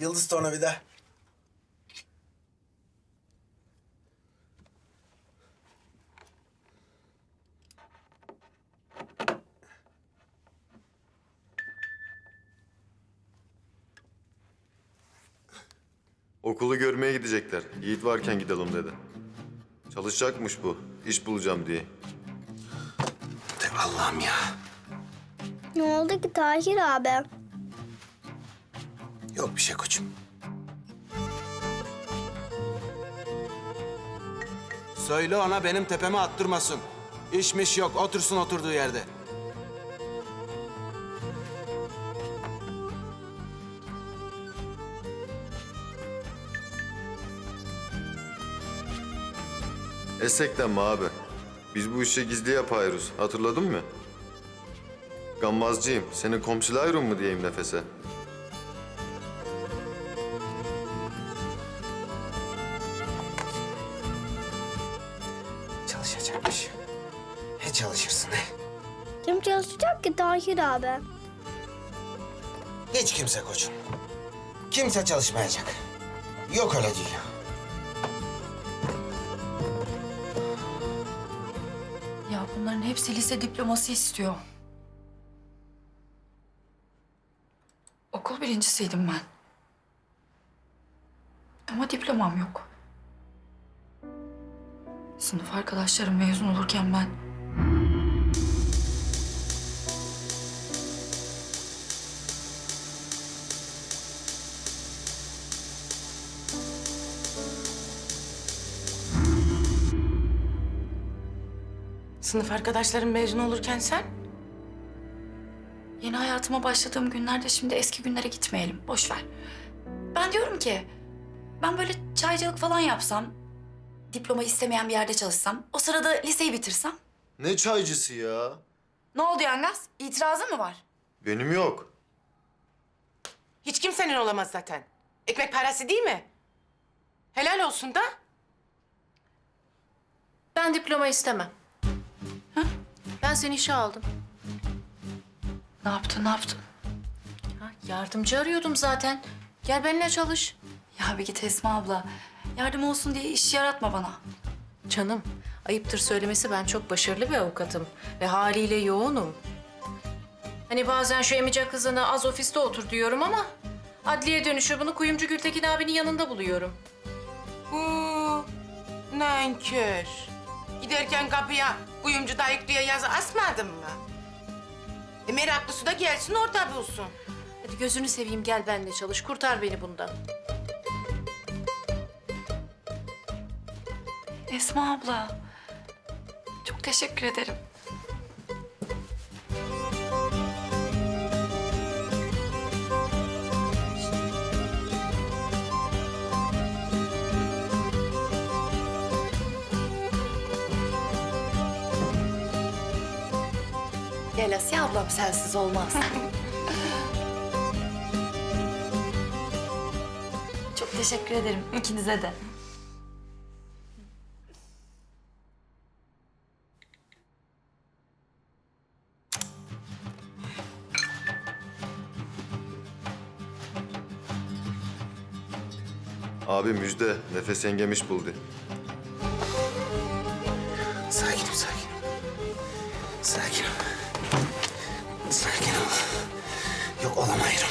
Yıldız tornavida. Okulu görmeye gidecekler. Yiğit varken gidelim dedi. Çalışacakmış bu. İş bulacağım diye. De Allah'ım ya. Ne oldu ki Tahir abi? Yok bir şey koçum. Söyle ona benim tepeme attırmasın. İşmiş yok, otursun oturduğu yerde. Esekten mi abi? Biz bu işi gizli yapıyoruz. Hatırladın mı? Gammazcıyım. Senin komşulayırım mı diyeyim nefese? Tahir abi? Hiç kimse koçum. Kimse çalışmayacak. Yok öyle değil. Ya bunların hepsi lise diploması istiyor. Okul birincisiydim ben. Ama diplomam yok. Sınıf arkadaşlarım mezun olurken ben... Sınıf arkadaşların mezun olurken sen? Yeni hayatıma başladığım günlerde şimdi eski günlere gitmeyelim. Boş ver. Ben diyorum ki ben böyle çaycılık falan yapsam, diploma istemeyen bir yerde çalışsam, o sırada liseyi bitirsem. Ne çaycısı ya? Ne oldu Yangaz? İtirazın mı var? Benim yok. Hiç kimsenin olamaz zaten. Ekmek parası değil mi? Helal olsun da. Ben diploma istemem. Ben seni işe aldım. Ne yaptın, ne yaptın? Ha, yardımcı arıyordum zaten. Gel benimle çalış. Ya bir git Esma abla. Yardım olsun diye iş yaratma bana. Canım, ayıptır söylemesi ben çok başarılı bir avukatım. Ve haliyle yoğunum. Hani bazen şu emice kızına az ofiste otur diyorum ama... ...adliye dönüşü bunu kuyumcu Gültekin abinin yanında buluyorum. Huu, nankör. Giderken kapıya kuyumcu dayık diye yazı asmadın mı? E meraklısı da gelsin orada bulsun. Hadi gözünü seveyim gel benimle çalış. Kurtar beni bundan. Esma abla. Çok teşekkür ederim. Gel Asiye ablam sensiz olmaz. Çok teşekkür ederim ikinize de. Abi müjde. Nefes yengemiş buldu. Sakinim, sakinim. Sakinim. Sakin ol. Yok olamayırım.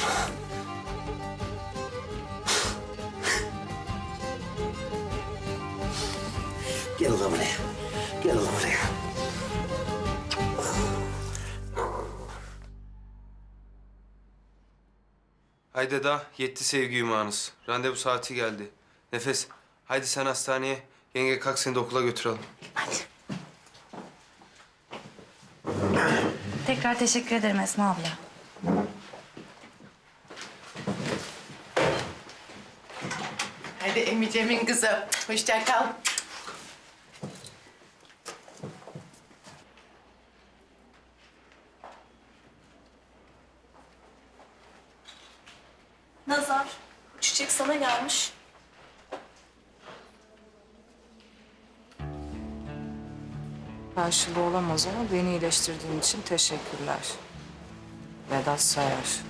Gel ulan buraya. Gel ulan buraya. Haydi da yetti sevgi yumağınız. Randevu saati geldi. Nefes, haydi sen hastaneye. Yenge kalk seni de okula götürelim. Tekrar teşekkür ederim Esma abla. Hadi emicemin kızı. Hoşça kal. Nazar, bu çiçek sana gelmiş. karşılığı olamaz ama beni iyileştirdiğin için teşekkürler. Vedat Sayar.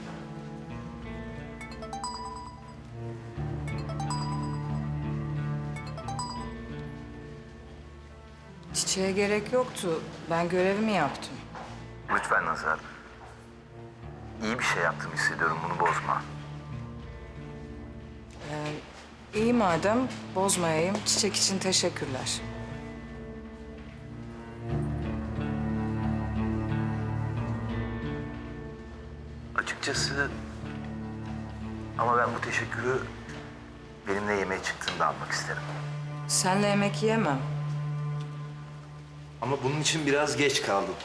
Çiçeğe gerek yoktu. Ben görevimi yaptım. Lütfen Nazar. İyi bir şey yaptım hissediyorum. Bunu bozma. Ee, iyi madem bozmayayım. Çiçek için teşekkürler. Açıkçası ama ben bu teşekkürü benimle yemeğe çıktığında almak isterim. Senle yemek yiyemem. Ama bunun için biraz geç kaldım.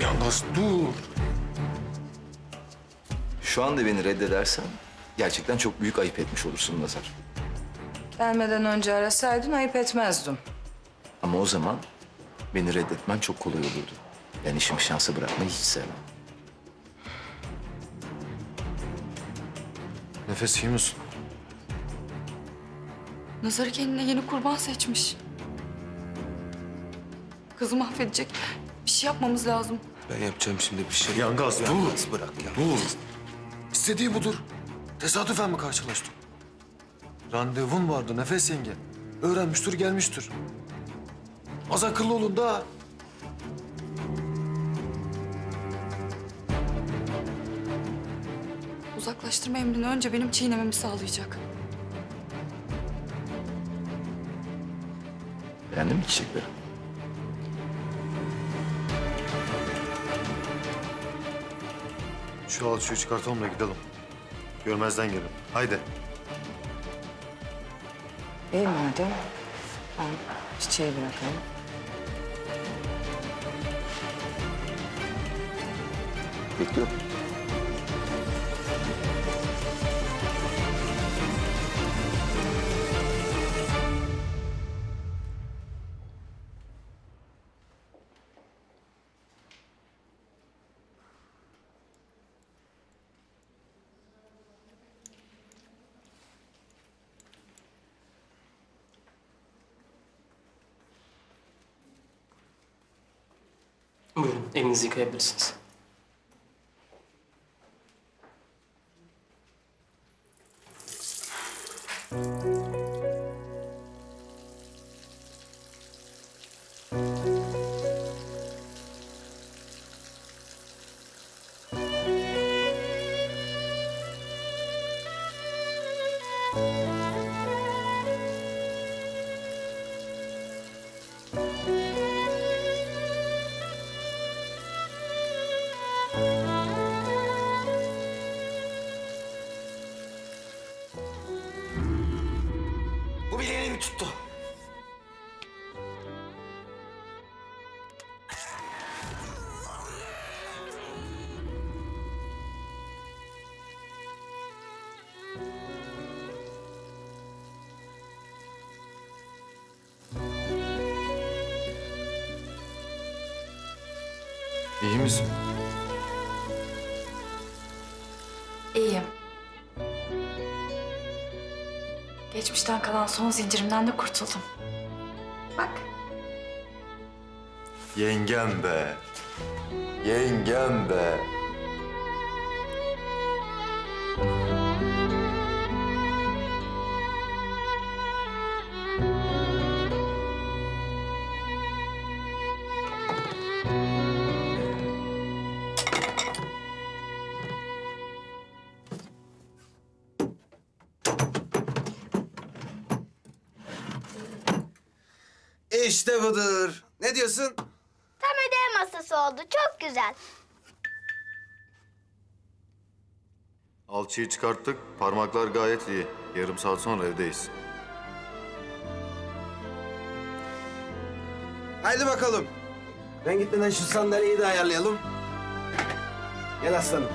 Yalnız dur. Şu anda beni reddedersen gerçekten çok büyük ayıp etmiş olursun Nazar. Gelmeden önce arasaydın ayıp etmezdim. Ama o zaman beni reddetmen çok kolay olurdu. Ben işimi şansa bırakmayı hiç sevmem. Nefes iyi misin? Nazar'ı kendine yeni kurban seçmiş. Kızı mahvedecek. Bir şey yapmamız lazım. Ben yapacağım şimdi bir şey. Yangaz dur. Yangaz bırak ya. Dur. İstediği budur. Tesadüfen mi karşılaştık? Randevun vardı Nefes yenge. Öğrenmiştir gelmiştir. Az akıllı olun da. Uzaklaştırma emrini önce benim çiğnememi sağlayacak. Beğendin mi çiçekleri? Şu alçıyı çıkartalım da gidelim. Görmezden gelin. Haydi. İyi madem. Ben çiçeği bırakayım. Bekliyorum. Buyurun, elinizi yıkayabilirsiniz. Bu İyi misin? İyiyim. Geçmişten kalan son zincirimden de kurtuldum. Bak. Yengem be. Yengem be. İşte budur. Ne diyorsun? Tam ödev masası oldu. Çok güzel. Alçıyı çıkarttık. Parmaklar gayet iyi. Yarım saat sonra evdeyiz. Haydi bakalım. Ben gitmeden şu sandalyeyi de ayarlayalım. Gel aslanım.